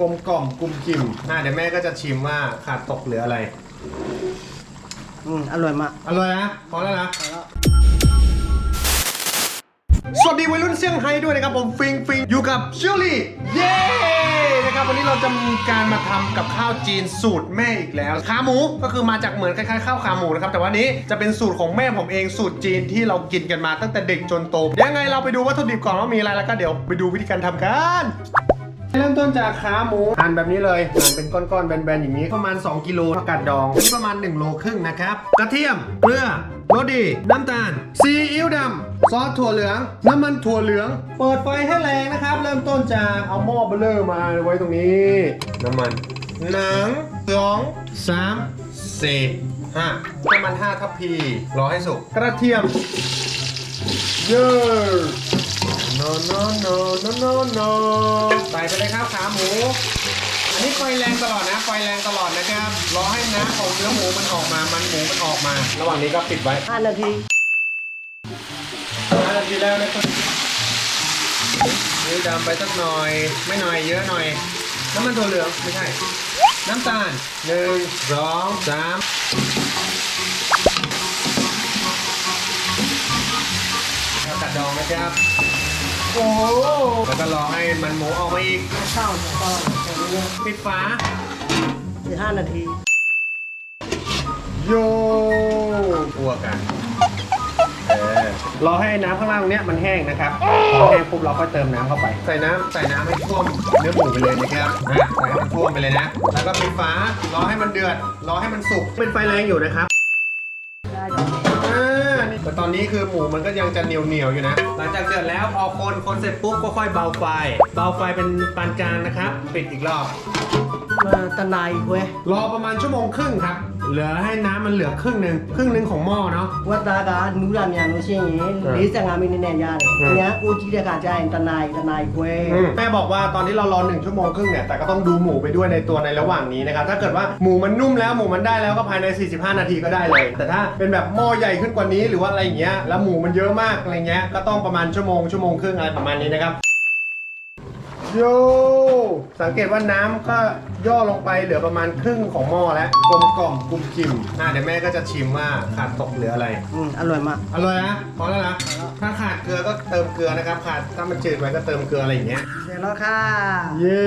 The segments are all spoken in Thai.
กลมกล่อมกลุ่มกิ่มอะเดี๋ยวแม่ก็จะชิมว่าขาดตกเหลืออะไร อืมอร่อยมาก อร่อยนะพอแล้วนะแล้วสวัสดีวัยรุ่นเซี่ยงไฮ้ด้วยนะครับ ผมฟิงฟิงอยู่กับชิลลี่ เย้นะครับวันนี้เราจะมีการมาทำกับข้าวจีนสูตรแม่อีกแล้ว ขาหมูก็คือมาจากเหมือนคล้ายๆข้าวขาหมูนะครับ แต่วันนี้จะเป็นสูตรของแม่ผมเองสูตรจีนที่เรากินกันมาตั้งแต่เด็กจนโตยังไงเราไปดูวัตถุดิบก่อนว่ามีอะไรแล้วก็เดี๋ยวไปดูวิธีการทำกัน เริ่มต้นจากขาหมูหั่นแบบนี้เลยหั่นเป็นก้อนๆแบนๆอย่างนี้ประมาณ 2 กิโลผักกาดดองนนี้ประมาณ 1 โลครึ่งนะครับ กระเทียมเกลือรสดีน้ำตาล ซีอิ๊วดำซอสถั่วเหลือง น้ำมันถั่วเหลือง เปิดไฟให้แรงนะครับ เริ่มต้นจากเอาหม้อเบลเลอร์มาไว้ตรงนี้ น้ำมันหนังสองสามสี่ห้าน้ำมันห้าทัพพีรอให้สุกกระเทียม เยอะ no no no no no no ใส่ไปเลยครับขาหมู อันนี้ไฟแรงตลอดนะ ไฟแรงตลอดนะครับ รอให้น้ำของเนื้อหมูมันออกมา มันหมูมันออกมา ระหว่างนี้ก็ปิดไว้5นาทีห้านาทีแล้วนะครับนี่ดำไปสักหน่อย ไม่หน่อยเยอะหน่อย น้ำมันถั่วเหลืองไม่ใช่ น้ำตาลหนึ่งสองสามแล้วตัดดองนะครับ โอ้โหแล้วก็รอให้มันหมูออกมาอีกข้าวเนี่ยก็แค่นี้ปิดฝาคือ5นาที โยอ้วกกันเออรอให้น้ำข้างล่างเนี้ยมันแห้งนะครับพอแห้งปุ๊บเราก็เติมน้ำเข้าไป ใส่น้ำใส่น้ำให้ท่วมเนื้อหมูไปเลยนะครับอะใส่ให้มันท่วมไปเลยนะ แล้วก็ปิดฝารอให้มันเดือด รอให้มันสุก เป็นไฟแรงอยู่นะครับ ได้ครับอ่านี่ แต่ตอนนี้คือหมูมันก็ยังจะเหนียวเหนียวอยู่นะ หลังจากเดือดแล้วพอคนคนเสร็จปุ๊บก็ค่อยเบาไฟ เบาไฟเป็นปานกลางนะครับ ปิดอีกรอบ มาตะไนเว้ยรอประมาณชั่วโมงครึ่งครับ เหลือให้น้ำมันเหลือครึ่งหนึ่งครึ่งหนึ่งของหม้อเนาะ วัตากานูรามียานุชิงเลี้ยงงามมีแน่ยาเลยเนี้ยกูจิเดกาใจตะไนตะไนเว้ยแม่บอกว่าตอนที่เรารอหนึ่งชั่วโมงครึ่งเนี่ยแต่ก็ต้องดูหมูไปด้วยในตัวในระหว่างนี้นะครับถ้าเกิดว่าหมูมันนุ่มแล้วหมูมันได้แล้วก็ภายใน 45 นาทีก็ได้เลย แต่ถ้าเป็นแบบหม้อใหญ่ขึ้นกว่านี้หรือว่าอะไรอย่างเงี้ยแล้วหมูมันเยอะมากอะไรเงี้ยก็ต้องประมาณชั่วโมงชั่วโมงครึ่งอะไรประมาณนี้นะครับโย สังเกตว่าน้ำก็ย่อลงไปเหลือประมาณครึ่งของหม้อแล้วกลมกล่อมกลุ่มกิ่มอะเดี๋ยวแม่ก็จะชิมว่าขาดตกเหลืออะไร อืมอร่อยมาก อร่อยนะพอแล้วนะถ้าขาดเกลือก็เติมเกลือนะครับ ขาดถ้ามันจืดไปก็เติมเกลืออะไรอย่างเงี้ย เสร็จแล้วค่ะ เย้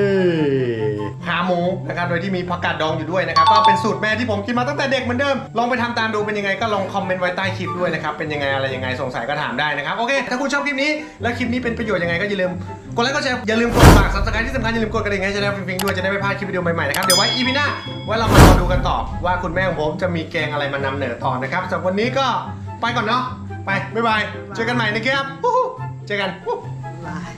ขาหมูนะครับโดยที่มีผักกาดดองอยู่ด้วยนะครับ ก็เป็นสูตรแม่ที่ผมกินมาตั้งแต่เด็กเหมือนเดิม ลองไปทำตามดูเป็นยังไงก็ลองคอมเมนต์ไว้ใต้คลิปด้วยนะครับ เป็นยังไงอะไรยังไงสงสัยก็ถามได้นะครับ โอเค ถ้าคุณชอบคลิปนี้ และคลิปนี้เป็นประโยชน์ยังไงก็อย่าลืมกดไลค์กดแชร์อย่าลืมกดฝากซับสไครต์ที่สำคัญอย่าลืมกดกระดิ่งให้ช่องฟิงฟิงด้วยจะได้ไม่พลาดคลิปวิดีโอใหม่ๆนะครับ เดี๋ยวไว้อีพีหน้าไว่าเรามารอดูกันต่อว่าคุณแม่ของผมจะมีแกงอะไรมานำเหนือต่อนะครับสำหรับวันนี้ก็ไปก่อนเนาะไปบ๊ายบายเจอกันใหม่นะครับวู้ฮู้เจอกันวู้ บาย